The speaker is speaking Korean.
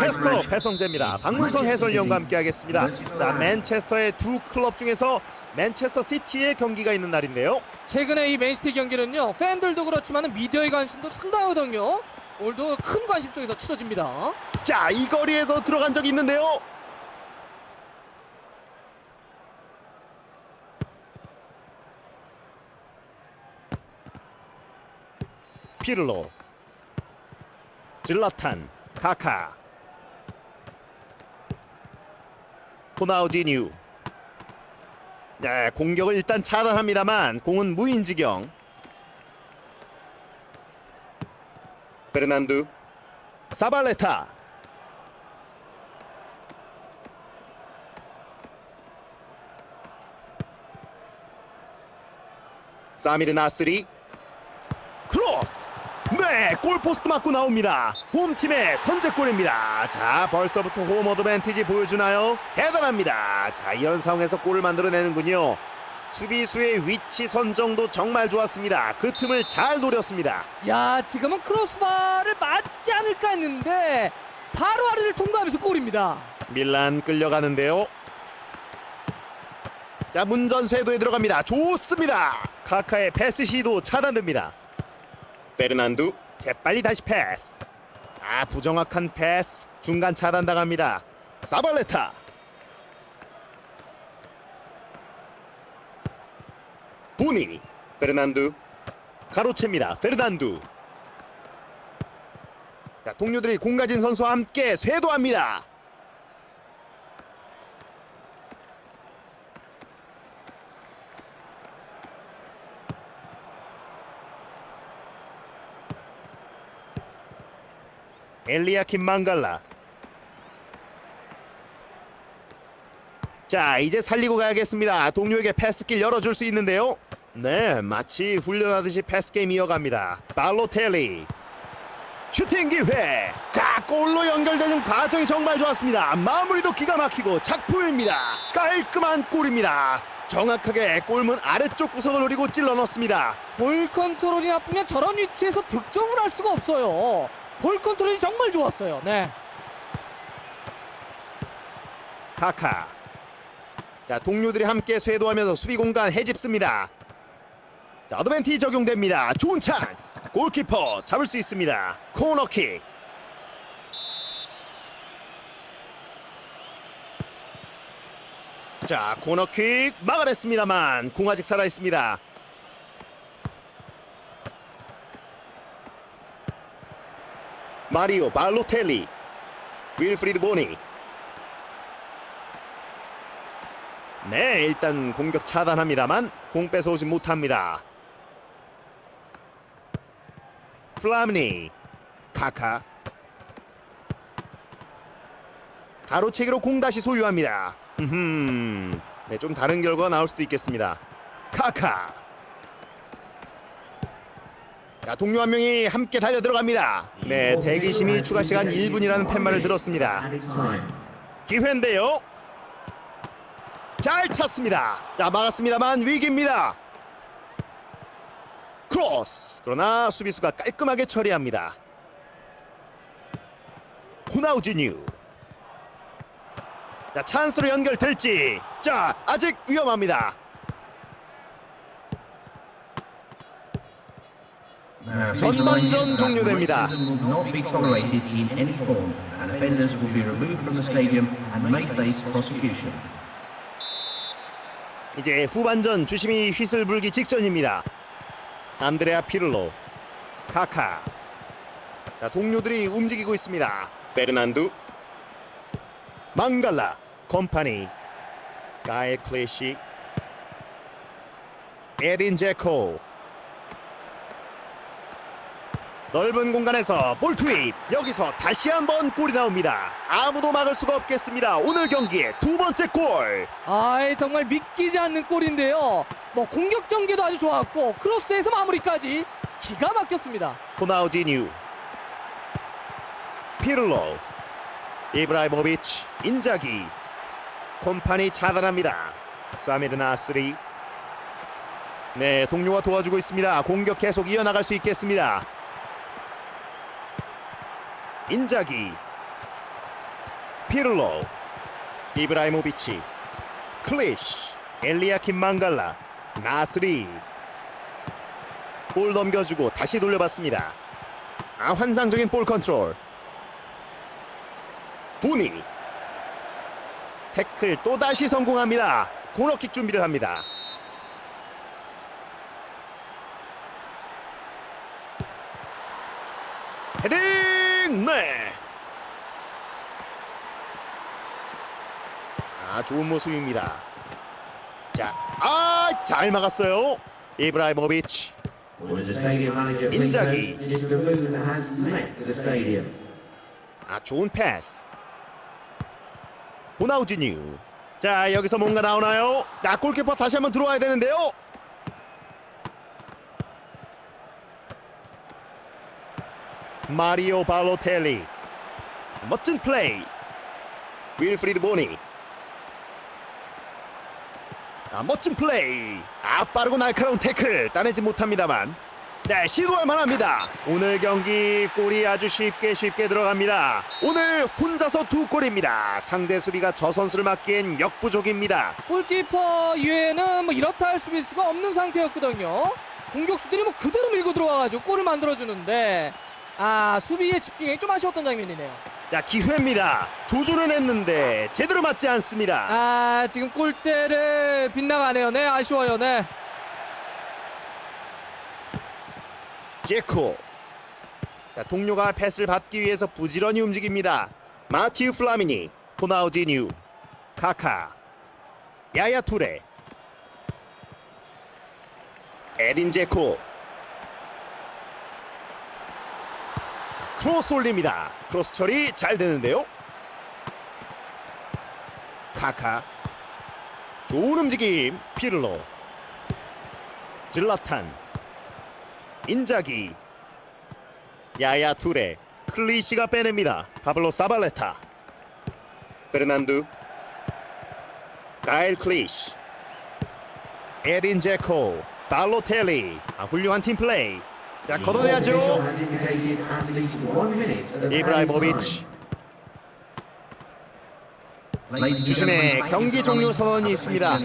캐스터 배성재입니다. 박문성 해설위원과 함께하겠습니다. 자, 맨체스터의 두 클럽 중에서 맨체스터 시티의 경기가 있는 날인데요. 최근에 이 맨시티 경기는요 팬들도 그렇지만 미디어의 관심도 상당하거든요 오늘도 큰 관심 속에서 치러집니다 자, 이 거리에서 들어간 적이 있는데요. 피를로 질라탄 카카. 호나우지뉴. 네, 공격을 일단 차단합니다만 공은 무인지경. 베르난두. 사발레타. 사미르 나스리 골포스트 맞고 나옵니다. 홈팀의 선제골입니다. 자 벌써부터 홈 어드밴티지 보여주나요? 대단합니다. 자 이런 상황에서 골을 만들어내는군요. 수비수의 위치 선정도 정말 좋았습니다. 그 틈을 잘 노렸습니다. 야 지금은 크로스바를 맞지 않을까 했는데 바로 아래를 통과하면서 골입니다. 밀란 끌려가는데요. 자 문전 쇄도에 들어갑니다. 좋습니다. 카카의 패스 시도 차단됩니다. 베르난두 재빨리 다시 패스. 아 부정확한 패스 중간 차단당합니다. 사발레타 보니 베르난두 가로채입니다. 베르난두 자 동료들이 공 가진 선수와 함께 쇄도합니다. 엘리아킴 망갈라. 자 이제 살리고 가야겠습니다. 동료에게 패스길 열어줄 수 있는데요. 네 마치 훈련하듯이 패스게임 이어갑니다. 발로텔리. 슈팅 기회. 자 골로 연결되는 과정이 정말 좋았습니다. 마무리도 기가 막히고 작품입니다. 깔끔한 골입니다. 정확하게 골문 아래쪽 구석을 노리고 찔러 넣습니다. 볼 컨트롤이 나쁘면 저런 위치에서 득점을 할 수가 없어요 볼 컨트롤이 정말 좋았어요. 네. 카카. 자 동료들이 함께 쇄도하면서 수비 공간 해집습니다. 자 어드밴티 적용됩니다. 좋은 찬스. 골키퍼 잡을 수 있습니다. 코너킥. 자 코너킥 막아냈습니다만 공 아직 살아 있습니다 마리오 발로텔리 윌프리드 보니. 네 일단 공격 차단합니다만 공 뺏어오지 못합니다. 플라미니 카카. 가로채기로 공 다시 소유합니다. 음, 네, 좀 다른 결과가 나올 수도 있겠습니다. 카카 자, 동료 한 명이 함께 달려 들어갑니다 네 대기심이 추가 시간 1분이라는 팻말을 들었습니다 기회인데요 잘 찼습니다. 자 막았습니다만 위기입니다. 크로스 그러나 수비수가 깔끔하게 처리합니다. 호나우지뉴 자 찬스로 연결될지 자 아직 위험합니다. 전반전 종료됩니다. 이제 후반전 주심이 휘슬 불기 직전입니다. 안드레아 피를로, 카카. 자, 동료들이 움직이고 있습니다. 베르난두, 망갈라, 컴파니, 가에 클래시, 에딘 제코. 넓은 공간에서 볼 투입. 여기서 다시 한번 골이 나옵니다. 아무도 막을 수가 없겠습니다. 오늘 경기의 두 번째 골. 아이 정말 믿기지 않는 골인데요. 뭐 공격 전개도 아주 좋았고 크로스에서 마무리까지 기가 막혔습니다. 호나우지뉴. 피를로. 이브라이모비치 인자기. 콤파니 차단합니다. 사미르 나스리. 네 동료가 도와주고 있습니다. 공격 계속 이어나갈 수 있겠습니다 인자기 피를로 이브라이모비치 클리시 엘리아킴 망갈라 나스리. 볼 넘겨주고 다시 돌려봤습니다. 아 환상적인 볼 컨트롤. 보니. 태클 또다시 성공합니다. 코너킥 준비를 합니다 아 좋은 모습입니다. 자, 아 잘 막았어요. 이브라이모비치. The stadium. 아 좋은 패스. 호나우지뉴. 자 여기서 뭔가 나오나요? 나 골키퍼 다시 한번 들어와야 되는데요. 마리오 발로텔리. 멋진 플레이. 윌프리드 보니. 아, 멋진 플레이. 아 빠르고 날카로운 태클 따내지 못합니다만. 네 시도할 만합니다. 오늘 경기 골이 아주 쉽게 쉽게 들어갑니다. 오늘 혼자서 두 골입니다. 상대 수비가 저 선수를 막기엔 역부족입니다. 골키퍼 이외에는 뭐 이렇다 할 수비수가 없는 상태였거든요. 공격수들이 뭐 그대로 밀고 들어와가지고 골을 만들어주는데 아 수비에 집중이 좀 아쉬웠던 장면이네요. 자 기회입니다. 조준은 했는데 제대로 맞지 않습니다. 아 지금 골대를 빗나가네요. 네 아쉬워요. 네. 제코. 자, 동료가 패스를 받기 위해서 부지런히 움직입니다. 마티우 플라미니, 호나우지뉴, 카카, 야야 투레, 에딘 제코. 크로스 올립니다. 크로스 처리 잘 되는데요. 카카. 좋은 움직임. 피를로. 질라탄. 인자기 야야 투레 클리시가 빼냅니다 파블로 사발레타 페르난두 가일 클리시 에딘 제코 발로텔리 아, 훌륭한 팀 플레이 자 걷어내야죠 이브라이모비치 주심의 경기 종료. 선언이 있습니다.